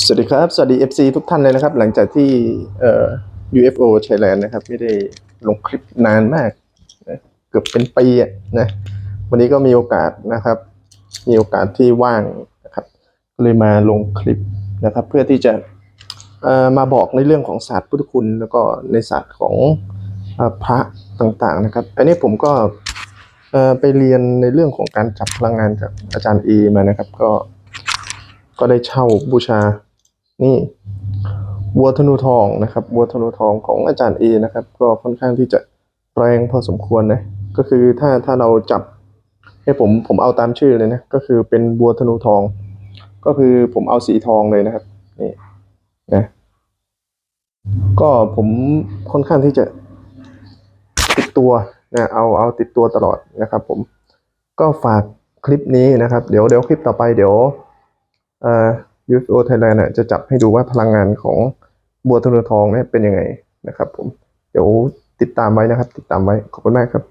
สวัสดีครับ สวัสดี FC ทุกท่านเลยนะครับ หลังจากที่เอ่อ UFO Thailand นะครับ ไม่ได้ลงคลิปนานมากนะเกือบเป็นปีอะนะวันนี้ก็มีโอกาสนะครับ มีโอกาสที่ว่างนะครับก็เลยมาลงคลิปนะครับ เพื่อที่จะเอ่อมาบอกในเรื่องของศาสตร์พุทธคุณ แล้วก็ในศาสตร์ของอพระต่างๆนะครับ อันนี้ผมก็เอ่อไปเรียนในเรื่องของการจับพลังงานจากอาจารย์เอมานะครับ ก็ ก็ได้เช่าบูชา นี่วัวธนูทองนะครับวัวธนูทองของอาจารย์เอนะครับ ก็ค่อนข้างที่จะแรงพอสมควรนะก็คือถ้าถ้าเราจับให้ผมผมเอาตามชื่อเลยนะก็คือเป็นบัวธนูทอง ก็คือผมเอาสีทองเลยนะครับนี่นะก็ผมค่อนข้างที่จะติดตัวนะเอาเอาติดตัวตลอดนะครับ ผมก็ฝากคลิปนี้นะครับ เดี๋ยวเดี๋ยวคลิปต่อไปเดี๋ยว UFO Thailand นะจะจับให้ดูว่าพลังงานของบัวทุนทองเนี่ยเป็นยังไงนะครับผม เดี๋ยวติดตามไว้นะครับ ติดตามไว้ ขอบคุณมากครับ